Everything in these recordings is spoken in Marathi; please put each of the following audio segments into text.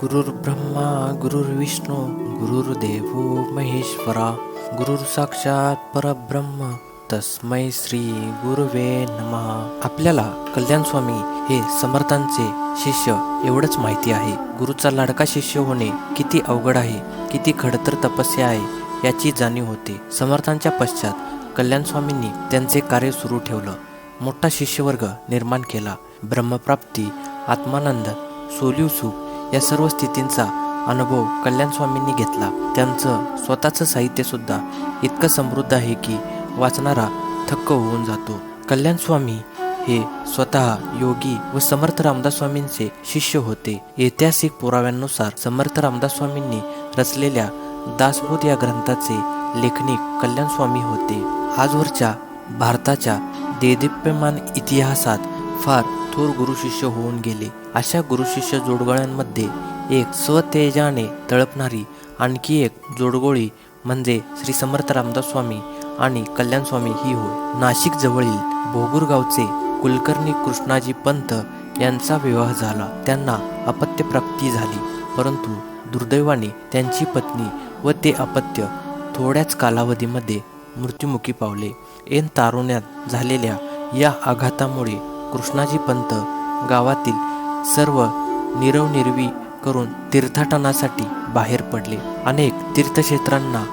गुरुर्ब्रह्मा गुरुर्विष्णू गुरुर्देव महेश्वरा गुरुर साक्षात परब्रह्म. तस्मै श्री गुरुवे नमः. आपल्याला कल्याण स्वामी हे समर्थांचे शिष्य एवढंच माहिती आहे. गुरुचा लाडका शिष्य होणे किती अवघड आहे किती खडतर तपस्या आहे याची जाणीव होते. समर्थांच्या पश्चात कल्याण स्वामींनी त्यांचे कार्य सुरू ठेवलं. मोठा शिष्यवर्ग निर्माण केला. ब्रह्मप्राप्ती आत्मानंद सोलिव सुख या सर्व स्थितींचा अनुभव कल्याण स्वामींनी घेतला. त्यांचं स्वतःचं साहित्य सुद्धा इतकं समृद्ध आहे की वाचणारा थक्क होऊन जातो. कल्याण स्वामी हे स्वतः योगी व समर्थ रामदास स्वामींचे शिष्य होते. ऐतिहासिक पुराव्यांनुसार समर्थ रामदास स्वामींनी रचलेल्या दासबोध या ग्रंथाचे लेखनिक कल्याण स्वामी होते. आजवरच्या भारताच्या देदीप्यमान इतिहासात फार थोर गुरुशिष्य होऊन गेले. अशा गुरुशिष्य जोडगोळ्यांमध्ये एक स्वतेजाने तळपणारी आणखी एक जोडगोळी म्हणजे श्री समर्थ रामदास स्वामी आणि कल्याण स्वामी ही होय. नाशिक जवळील भोगूर गावचे कुलकर्णी कृष्णाजी पंत यांचा विवाह झाला. त्यांना अपत्य प्राप्ती झाली परंतु दुर्दैवाने त्यांची पत्नी व ते अपत्य थोड्याच कालावधीमध्ये मृत्युमुखी पावले. ऐन तारुण्यात झालेल्या या आघातामुळे कृष्णाजी पंत गावातील सर्व निरवनिर्वी करून तीर्थाटनासाठी बाहेर पडले. अनेक तीर्थक्षेत्रांना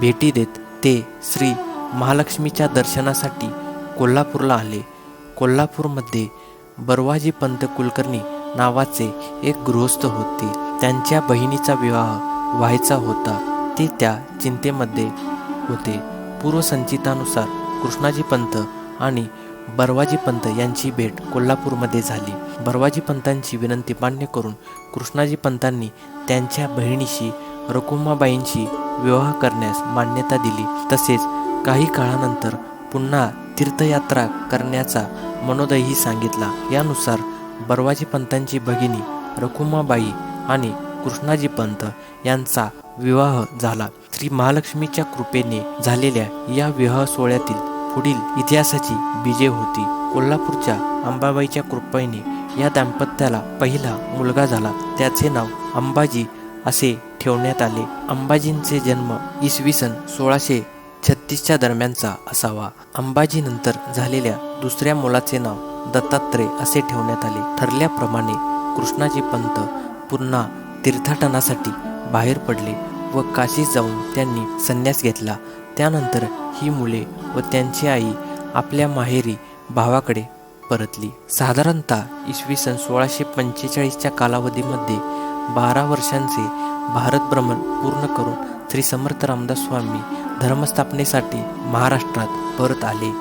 भेटी देत ते श्री महालक्ष्मीच्या दर्शनासाठी कोल्हापूरला आले. कोल्हापूरमध्ये बरवाजी पंत कुलकर्णी नावाचे एक गृहस्थ होते. त्यांच्या बहिणीचा विवाह व्हायचा होता. ते त्या चिंतेमध्ये होते. पूर्वसंचितानुसार कृष्णाजी पंत आणि बरवाजी पंत यांची भेट कोल्हापूरमध्ये झाली. बरवाजी पंतांची विनंती मान्य करून कृष्णाजी पंतांनी त्यांच्या बहिणीशी रकुमाबाईंशी विवाह करण्यास मान्यता दिली. तसेच काही काळानंतर पुन्हा तीर्थयात्रा करण्याचा मनोदयही सांगितला. यानुसार बरवाजी पंतांची भगिनी रकुमाबाई आणि कृष्णाजी पंत यांचा विवाह झाला. श्री महालक्ष्मीच्या कृपेने झालेल्या या विवाह सोहळ्यातील पुढील इतिहासाची बीजे होती. कोल्हापूरच्या अंबाबाईच्या कृपेने या दाम्पत्याला पहिला मुलगा झाला. त्याचे नाव अंबाजी असे ठेवण्यात आले. अंबाजींचे जन्म इसवी सन सोळाशे छत्तीसच्या दरम्यानचा असावा. अंबाजीनंतर झालेल्या दुसऱ्या मुलाचे नाव दत्तात्रय असे ठेवण्यात आले. ठरल्याप्रमाणे कृष्णाजी पंत पुन्हा तीर्थाटनासाठी बाहेर पडले व काशीत जाऊन त्यांनी संन्यास घेतला. त्यानंतर ही मुले व त्यांची आई आपल्या माहेरी भावाकडे परतली. साधारणतः इसवी सन सोळाशे पंचेचाळीसच्या कालावधीमध्ये बारा वर्षांचे भारत भ्रमण पूर्ण करून श्री समर्थ रामदास स्वामी धर्मस्थापनेसाठी महाराष्ट्रात परत आले.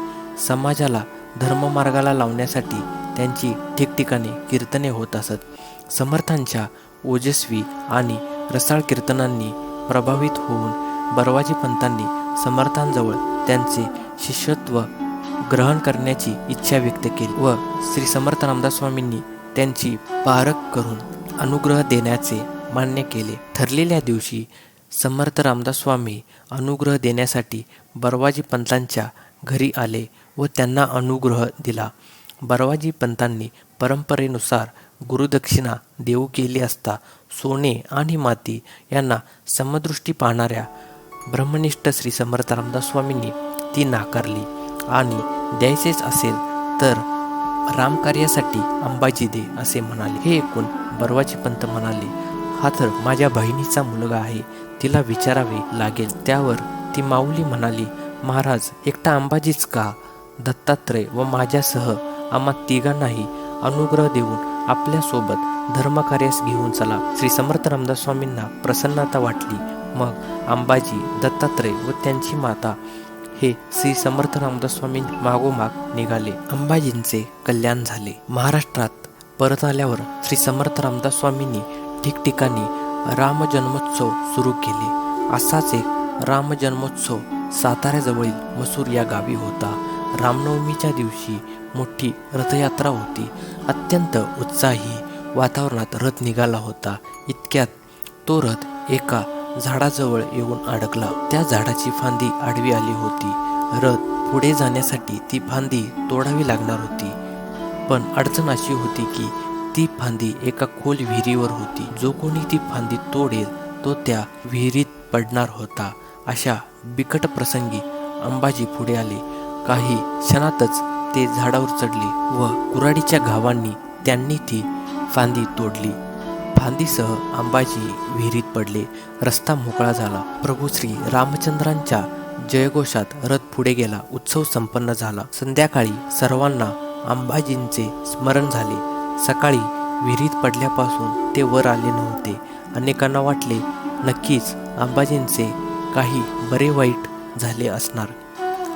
समाजाला धर्ममार्गाला लावण्यासाठी त्यांची ठिकठिकाणी कीर्तने होत असत. समर्थांच्या ओजस्वी आणि रसाळ कीर्तनांनी प्रभावित होऊन बरवाजी पंतांनी समर्थांजवळ त्यांचे शिष्यत्व ग्रहण करण्याची इच्छा व्यक्त केली व श्री समर्थ रामदास स्वामींनी त्यांची पारख करून अनुग्रह देण्याचे मान्य केले. ठरलेल्या दिवशी समर्थ रामदास स्वामी अनुग्रह देण्यासाठी बरवाजी पंतांच्या घरी आले व त्यांना अनुग्रह दिला. बरवाजी पंतांनी परंपरेनुसार गुरुदक्षिणा देऊ केली असता सोने आणि माती यांना समदृष्टी पाहणाऱ्या ब्रह्मनिष्ठ श्री समर्थ रामदास स्वामींनी ती नाकारली. आणि द्यायचेच असेल तर रामकार्यासाठी अंबाजी दे असे म्हणाले. हे ऐकून बरवाजी पंत म्हणाले हा तर माझ्या बहिणीचा मुलगा आहे. तिला विचारावे लागेल त्यावर ती माऊली म्हणाली महाराज एकटा अंबाजीच का? दत्तात्रय व माझ्यासह आम्हा तिघांनाही अनुग्रह देऊन आपल्यासोबत धर्मकार्यास घेऊन चला श्री समर्थ रामदास स्वामींना प्रसन्नता वाटली. मग अंबाजी दत्तात्रय व त्यांची माता हे श्री समर्थ रामदास स्वामी मागोमाग निघाले. अंबाजींचे कल्याण झाले. महाराष्ट्रात परत आल्यावर श्री समर्थ रामदास स्वामींनी ठिकठिकाणी रामजन्मोत्सव सुरू केले. असाच एक रामजन्मोत्सव साताऱ्याजवळील मसूर या गावी होता. रामनवमीच्या दिवशी मोठी रथयात्रा होती. अत्यंत उत्साही वातावरणात रथ निघाला होता. इतक्यात तो रथ एका झाडाजवळ येऊन अडकला. त्या झाडाची फांदी आडवी आली होती. रथ पुढे जाण्यासाठी ती फांदी तोडावी लागणार होती. पण अडचण अशी होती की ती फांदी एका खोल विहिरीवर होती. जो कोणी ती फांदी तोडेल तो त्या विहिरीत पडणार होता. अशा बिकट प्रसंगी अंबाजी पुढे आले. काही क्षणातच ते झाडावर चढले व कुऱ्हाडीच्या घावांनी त्यांनी ती फांदी तोडली. फांदीसह अंबाजी विहिरीत पडले. रस्ता मोकळा झाला. प्रभू श्री रामचंद्रांच्या जयघोषात रथ पुढे गेला. उत्सव संपन्न झाला. संध्याकाळी सर्वांना अंबाजींचे स्मरण झाले. सकाळी विहिरीत पडल्यापासून ते वर आले नव्हते. अनेकांना वाटले नक्कीच अंबाजींचे काही बरे वाईट झाले असणार.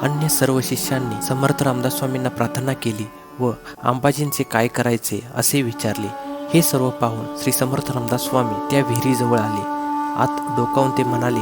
अन्य सर्व शिष्यांनी समर्थ रामदास स्वामींना प्रार्थना केली व अंबाजींचे काय करायचे असे विचारले. हे सर्व पाहून श्री समर्थ रामदास स्वामी त्या विहिरीजवळ आले. आत डोकावून ते म्हणाले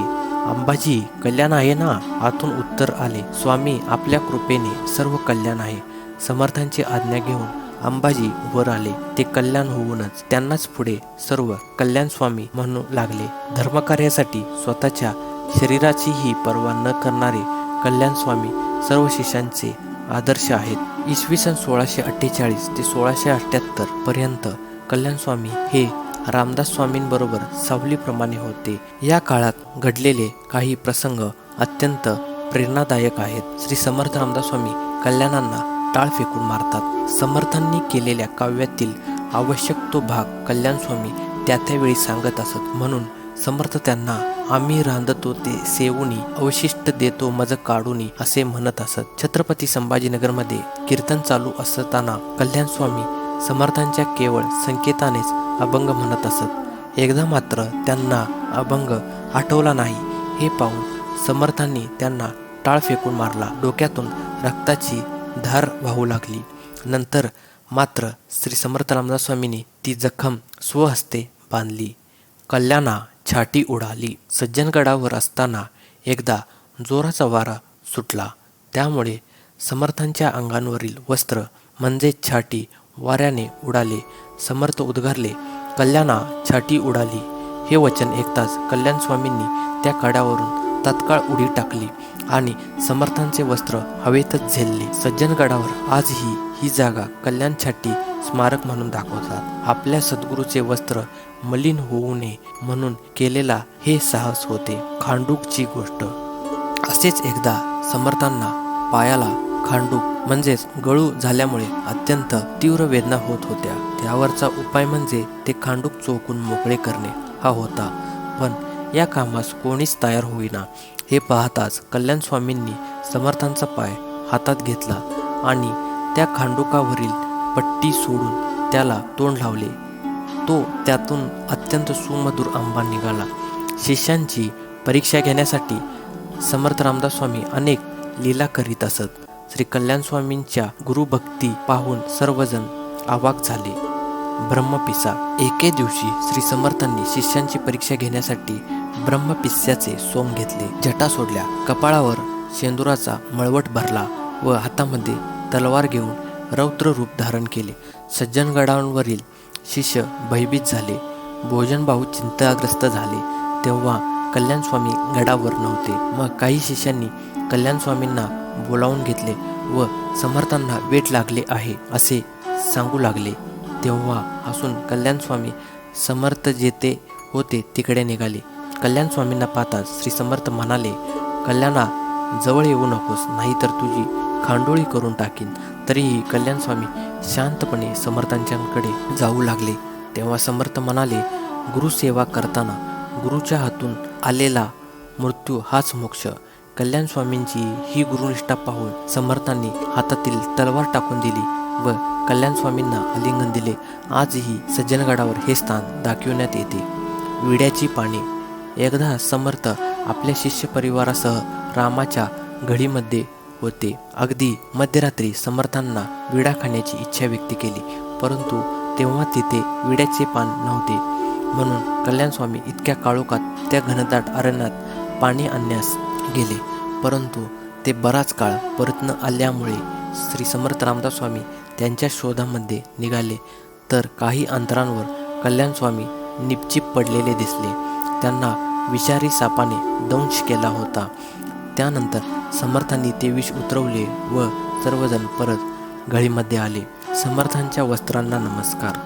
अंबाजी कल्याण आहे ना? आतून उत्तर आले. स्वामी आपल्या कृपेने सर्व कल्याण आहे. समर्थांची आज्ञा घेऊन अंबाजी वर आले. ते कल्याण होऊनच त्यांनाच पुढे सर्व कल्याण स्वामी म्हणू लागले. धर्मकार्यासाठी स्वतःच्या शरीराचीही पर्वा न करणारे कल्याण स्वामी सर्व शिष्यांचे आदर्श आहेत. इसवी सन सोळाशे अठ्ठेचाळीस ते सोळाशे अठ्ठ्याहत्तर पर्यंत कल्याण स्वामी हे रामदास स्वामींबरोबर सावलीप्रमाणे होते. या काळात घडलेले काही प्रसंग अत्यंत प्रेरणादायक आहेत. श्री समर्थ रामदास स्वामी कल्याणांना टाळ फेकून मारतात. समर्थांनी केलेल्या काव्यातील आवश्यक तो भाग कल्याण स्वामी त्या त्यावेळी सांगत असत. म्हणून समर्थ त्यांना आम्ही रांधतो ते सेवुनी अवशिष्ट देतो मज काढूनी असे म्हणत असत. छत्रपती संभाजीनगरमध्ये कीर्तन चालू असताना कल्याण स्वामी समर्थांच्या केवळ संकेतानेच अभंग म्हणत असत. एकदा मात्र त्यांना अभंग आठवला नाही हे पाहून समर्थांनी त्यांना टाळ फेकून मारला. डोक्यातून रक्ताची धार वाहू लागली. नंतर मात्र श्री समर्थ रामदास स्वामींनी ती जखम स्वहस्ते बांधली. कल्याणा छाटी उडाली. सज्जनगडावर असताना एकदा जोराचा वारा सुटला. त्यामुळे समर्थांच्या अंगांवरील वस्त्र म्हणजे छाटी वाऱ्याने उडाले समर्थ उद्गारले कल्याणा छाटी उडाली. हे वचन ऐकताच कल्याण स्वामींनी त्या कडावरून तत्काळ उडी टाकली आणि समर्थांचे वस्त्र हवेतच झेलले. सज्जनगडावर आजही ही जागा कल्याण छाटी स्मारक म्हणून दाखवतात. आपल्या सद्गुरूचे वस्त्र मलिन होऊ नये म्हणून केलेला हे साहस होते. खांडूकची गोष्ट. असेच एकदा समर्थांना पायाला खांडूक म्हणजेच गळू झाल्यामुळे अत्यंत तीव्र वेदना होत होत्या. त्यावरचा उपाय म्हणजे ते खांडूक चोकून मोकळे करणे. हा होता. पण या कामास कोणीच तयार होईना. हे पाहताच कल्याण स्वामींनी समर्थांचा पाय हातात घेतला आणि त्या खांडुकावरील पट्टी सोडून त्याला तोंड लावले. तो त्यातून अत्यंत सुमधुर आंबा निघाला. शिष्यांची परीक्षा घेण्यासाठी समर्थ रामदास स्वामी अनेक लीला करीत असत. श्री कल्याण स्वामींच्या गुरुभक्ती पाहून सर्वजण आवाक झाले. ब्रह्मपिसा. एके दिवशी श्री समर्थांनी शिष्यांची परीक्षा घेण्यासाठी ब्रह्मपिस्याचे सोम घेतले. जटा सोडल्या. कपाळावर शेंदुराचा मळवट भरला व हातामध्ये तलवार घेऊन रौद्र रूप धारण केले. सज्जनगडांवरील शिष्य भयभीत झाले. भोजनभाऊ चिंताग्रस्त झाले. तेव्हा कल्याण स्वामी गडावर नव्हते. मग काही शिष्यांनी कल्याण स्वामींना बोलावून घेतले व समर्थांना वेट लागले आहे असे सांगू लागले. तेव्हा हसून कल्याण स्वामी समर्थ जेथे होते तिकडे निघाले. कल्याण स्वामींना पाहताच श्री समर्थ म्हणाले कल्याणा जवळ येऊ नकोस नाहीतर तुझी खांडोळी करून टाकीन. तरीही कल्याण स्वामी शांतपणे समर्थांच्याकडे जाऊ लागले. तेव्हा समर्थ म्हणाले गुरुसेवा करताना गुरुच्या हातून आलेला मृत्यू हाच मोक्ष. कल्याण स्वामींची ही गुरुनिष्ठा पाहून समर्थांनी हातातील तलवार टाकून दिली व कल्याण स्वामींना आलिंगन दिले. आजही सज्जनगडावर हे स्थान दाखविण्यात येते. विड्याची पाने एकदा समर्थ आपल्या शिष्य परिवारासह रामाच्या घडीमध्ये होते. अगदी मध्यरात्री समर्थांना विडा खाण्याची इच्छा व्यक्त केली परंतु तेव्हा तिथे विड्याचे पान नव्हते. म्हणून कल्याण स्वामी इतक्या काळोखात त्या घनदाट अरण्यात पाणी आणण्यास गेले. परंतु ते बराच काळ परत न आल्यामुळे श्री समर्थ रामदास स्वामी त्यांच्या शोधामध्ये निघाले. तर काही अंतरांवर कल्याण स्वामी निपचिप पडलेले दिसले. त्यांना विषारी सापाने दंश केला होता. त्यानंतर समर्थांनी ते विष उतरवले व सर्वजण परत गळीमध्ये आले. समर्थांच्या वस्त्रांना नमस्कार.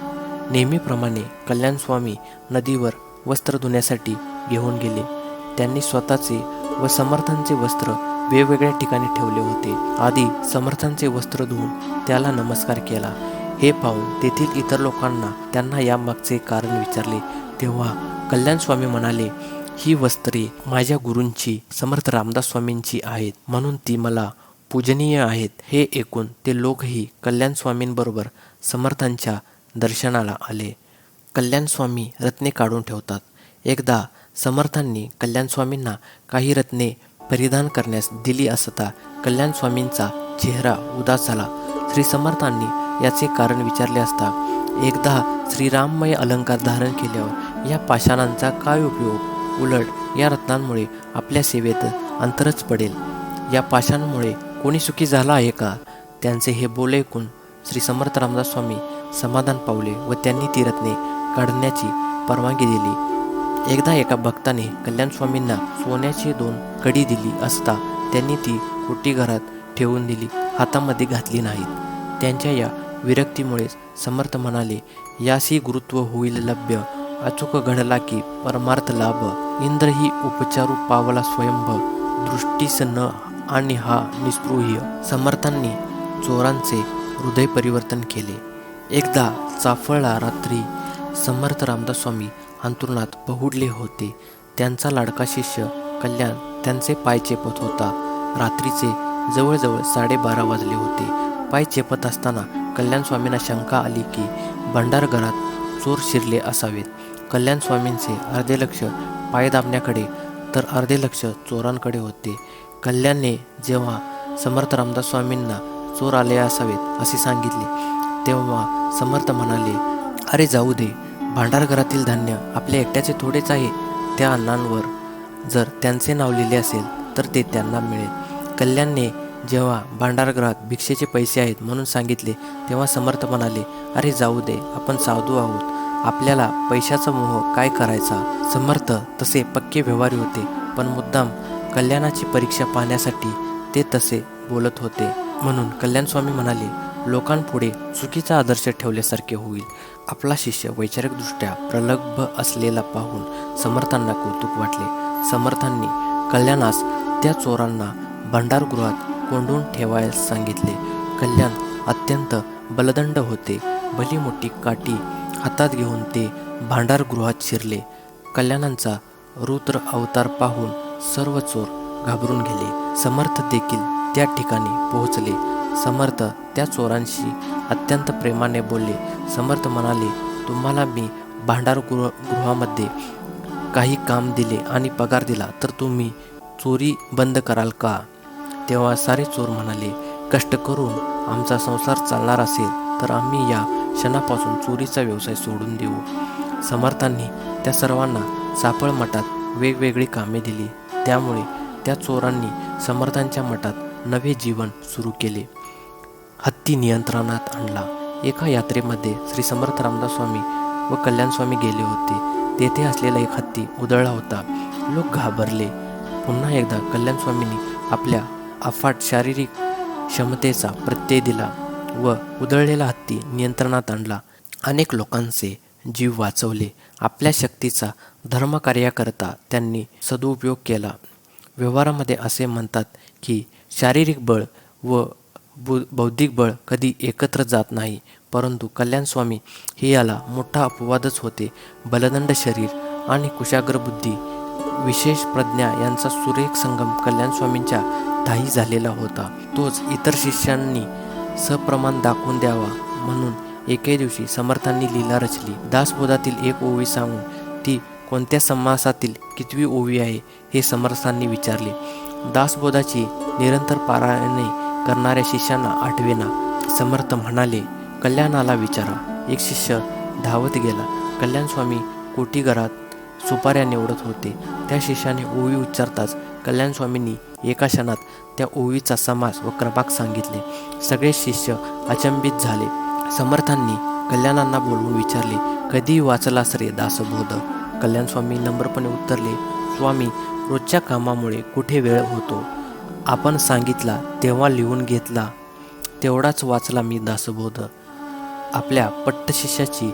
नेहमीप्रमाणे कल्याणस्वामी नदीवर वस्त्र धुण्यासाठी घेऊन गेले. त्यांनी स्वतःचे व समर्थांचे वस्त्र वेगवेगळ्या ठिकाणी ठेवले होते. आधी समर्थांचे वस्त्र धुवून त्याला नमस्कार केला. हे पाहून तेथील इतर लोकांना त्यांना यामागचे कारण विचारले. तेव्हा कल्याण स्वामी म्हणाले ही वस्त्रे माझ्या गुरूंची समर्थ रामदास स्वामींची आहेत. म्हणून ती मला पूजनीय आहेत. हे ऐकून ते लोकही कल्याण स्वामींबरोबर समर्थांच्या दर्शनाला आले. कल्याण स्वामी रत्ने काढून ठेवतात. एकदा समर्थांनी कल्याणस्वामींना काही रत्ने परिधान करण्यास दिली असता कल्याणस्वामींचा चेहरा उदास झाला. श्री समर्थांनी याचे कारण विचारले असता एकदा श्रीराममय अलंकार धारण केल्यावर या पाषाणांचा काय उपयोग? उलट या रत्नांमुळे आपल्या सेवेत अंतरच पडेल. या पाषाणमुळे कोणी सुखी झाला आहे का? त्यांचे हे बोल ऐकून श्री समर्थ रामदास स्वामी समाधान पावले व त्यांनी ती रत्ने काढण्याची परवानगी दिली. एकदा एका भक्ताने कल्याण स्वामींना सोन्याची दोन कडी दिली असता त्यांनी ती कोटी घरात ठेवून दिली हातामध्ये घातली नाहीत. त्यांच्या या विरक्तीमुळेच समर्थ म्हणाले यासी गुरुत्व होईल लभ्य अचूक घडला की परमार्थ लाभ इंद्र ही उपचारू पावला स्वयंभ दृष्टीस न आणि हा निस्पृह्य. समर्थांनी चोरांचे हृदय परिवर्तन केले. एकदा चाफळला रात्री समर्थ रामदास स्वामी अंतरुणात पहुडले होते. त्यांचा लाडका शिष्य कल्याण त्यांचे पाय चेपत होता. रात्रीचे जवळजवळ साडेबारा वाजले होते. पाय चेपत असताना कल्याण स्वामींना शंका आली की भंडारघरात चोर शिरले असावेत. कल्याण स्वामींचे अर्धे लक्ष पाय दाबण्याकडे तर अर्धे लक्ष चोरांकडे होते. कल्याणने जेव्हा समर्थ रामदास स्वामींना चोर आले असावेत असे सांगितले तेव्हा समर्थ म्हणाले अरे जाऊ दे भांडारघरातील धान्य आपल्या एकट्याचे थोडेच आहे त्या अन्नांवर जर त्यांचे नाव लिहिले असेल तर ते त्यांना मिळेल. कल्याणने जेव्हा भांडारगृहात भिक्षेचे पैसे आहेत म्हणून सांगितले तेव्हा समर्थ म्हणाले अरे जाऊ दे आपण साधू आहोत. आपल्याला पैशाचा मोह काय करायचा? समर्थ तसे पक्के व्यवहारी होते पण मुद्दाम कल्याणाची परीक्षा पाहण्यासाठी ते तसे बोलत होते. म्हणून कल्याण स्वामी म्हणाले लोकांपुढे चुकीचा आदर्श ठेवल्यासारखे होईल. आपला शिष्य वैचारिकदृष्ट्या प्रलब्ध असलेला पाहून समर्थांना कौतुक वाटले. समर्थांनी कल्याणास त्या चोरांना भंडारगृहात कोंडून ठेवायला सांगितले. कल्याण अत्यंत बलदंड होते. भली मोठी काठी हातात घेऊन ते भांडारगृहात शिरले. कल्याणांचा रुद्र अवतार पाहून सर्व चोर घाबरून गेले. समर्थ देखील त्या ठिकाणी पोहोचले. समर्थ त्या चोरांशी अत्यंत प्रेमाने बोलले. समर्थ म्हणाले तुम्हाला मी भांडार गृह गृहामध्ये काही काम दिले आणि पगार दिला तर तुम्ही चोरी बंद कराल का? तेव्हा सारे चोर म्हणाले कष्ट करून आमचा संसार चालणार असेल तर आम्ही या क्षणापासून चोरीचा व्यवसाय सोडून देऊ. समर्थांनी त्या सर्वांना सापळ मठात वेगवेगळी कामे दिली. त्यामुळे त्या चोरांनी समर्थांच्या मठात नवे जीवन सुरू केले. हत्ती नियंत्रणात आणला. एका यात्रेमध्ये श्री समर्थ रामदास स्वामी व कल्याणस्वामी गेले होते. तेथे असलेला एक हत्ती उधळला होता. लोक घाबरले. पुन्हा एकदा कल्याणस्वामींनी आपल्या अफाट शारीरिक क्षमतेचा प्रत्यय दिला व उधळलेला हत्ती नियंत्रणात आणला. अनेक लोकांचे जीव वाचवले. आपल्या शक्तीचा धर्मकार्याकरता त्यांनी सदुपयोग केला. व्यवहारामध्ये असे म्हणतात की शारीरिक बळ व बु बौद्धिक बळ कधी एकत्र जात नाही परंतु कल्याणस्वामी हे याला मोठा अपवादच होते. बलदंड शरीर आणि कुशाग्र बुद्धी विशेष प्रज्ञा यांचा सुरेख संगम कल्याणस्वामींच्या धाई झालेला होता. तोच इतर शिष्यांनी सप्रमाण दाखवून द्यावा म्हणून एके दिवशी समर्थांनी लीला रचली. दासबोधातील एक ओवी सांगून ती कोणत्या समासातील कितवी ओवी आहे हे समर्थांनी विचारले. दासबोधाची निरंतर पारायणे करणाऱ्या शिष्यांना आठवेना समर्थ म्हणाले कल्याणाला विचारा. एक शिष्य धावत गेला. कल्याण स्वामी कोटीघरात सुपाऱ्या निवडत होते. त्या शिष्याने ओवी उच्चारताच कल्याण स्वामींनी एका क्षणात त्या ओवीचा समास व क्रमांक सांगितले. सगळे शिष्य अचंबित झाले. समर्थांनी कल्याणांना बोलवून विचारले कधी वाचलास रे दासबोध? कल्याण स्वामी नम्रपणे उत्तरले स्वामी रोजच्या कामामुळे कुठे वेळ होतो? आपण सांगितला तेव्हा लिहून घेतला. तेवढाच वाचला मी दासबोध. आपल्या पट्टशिष्याची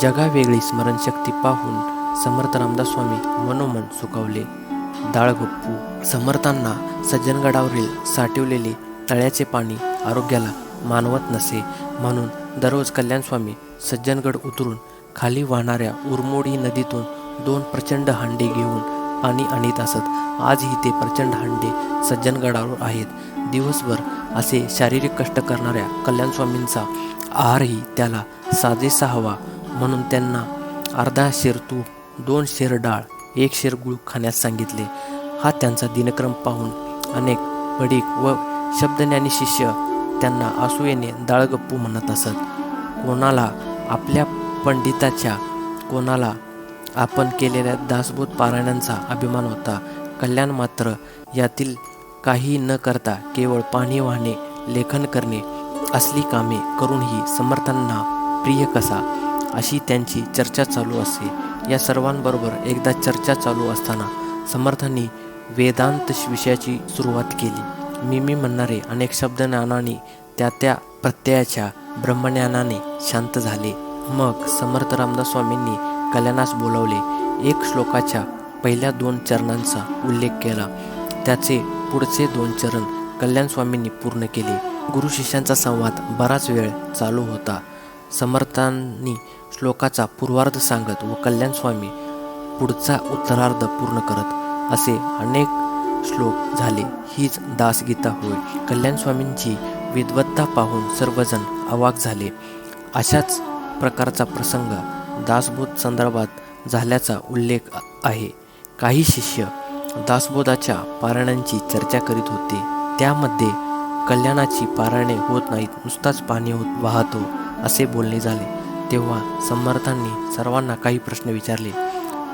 जगावेगळी स्मरणशक्ती पाहून समर्थ रामदास स्वामी मनोमन सुकावले दाळगप्पू समर्थांना सज्जनगडावरील साठवलेले तळ्याचे पाणी आरोग्याला मानवत नसे म्हणून दररोज कल्याणस्वामी सज्जनगड उतरून खाली वाहणाऱ्या उरमोडी नदीतून दोन प्रचंड हांडे घेऊन पाणी आणीत असत. आजही ते प्रचंड हांडे सज्जनगडावर आहेत. दिवसभर असे शारीरिक कष्ट करणाऱ्या कल्याणस्वामींचा आहारही त्याला साजेसा हवा म्हणून त्यांना अर्धा शेर तूप दोन शेर डाळ एक शेर गुळ खाण्यास सांगितले. हा त्यांचा दिनक्रम पाहून अनेक पडीक व शब्दज्ञानी शिष्य त्यांना असूयेने दाळगप्पू म्हणत असत. कोणाला आपल्या पंडिताच्या कोणाला आपण केलेल्या दासबोध पारायणांचा अभिमान होता. कल्याण मात्र यातील काही न करता केवळ पाणी वाहणे लेखन करणे असली कामे करूनही समर्थांना प्रिय कसा? अशी त्यांची चर्चा चालू असते या सर्वांबरोबर एकदा चर्चा चालू असताना समर्थांनी वेदांत विषयाची सुरुवात केली. मी मी म्हणणारे अनेक शब्द ज्ञानाने त्या त्या प्रत्ययाच्या ब्रह्मज्ञानाने शांत झाले. मग समर्थ रामदास स्वामींनी कल्याणास बोलावले. एक श्लोकाच्या पहिल्या दोन चरणांचा उल्लेख केला. त्याचे पुढचे दोन चरण कल्याण स्वामींनी पूर्ण केले. गुरु शिष्यांचा संवाद बराच वेळ चालू होता. समर्थांनी श्लोकाचा पूर्वार्ध सांगत व कल्याण स्वामी पुढचा उत्तरार्ध पूर्ण करत असे अनेक श्लोक झाले. हीच दासगीता होय. कल्याण स्वामींची विद्वत्ता पाहून सर्वजण अवाक झाले. अशाच प्रकारचा प्रसंग दासबोध संदर्भात झाल्याचा उल्लेख आहे. काही शिष्य दासबोधाच्या पारायणांची चर्चा करीत होते. त्यामध्ये कल्याणाची पारायणे होत नाहीत नुसताच पाणी होत वाहतो असे बोलणे झाले. तेव्हा समर्थांनी सर्वांना काही प्रश्न विचारले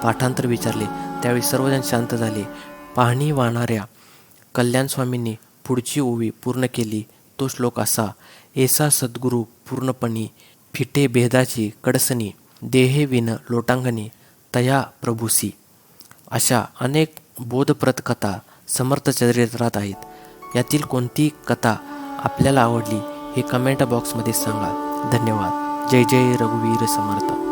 पाठांतर विचारले. त्यावेळी सर्वजण शांत झाले. पाहणी वाहणाऱ्या कल्याण स्वामींनी पुढची ओवी पूर्ण केली. तो श्लोक असा एसा सद्गुरू पूर्णपणी फिटे भेदाची कडसणी देहे विन लोटांगणी तया प्रभूसी अशा अनेक बोधप्रद कथा समर्थ चरित्रात आहेत यातील कोणती कथा आपल्याला आवडली हे कमेंट बॉक्समध्ये सांगा धन्यवाद जय जय रघुवीर समर्थ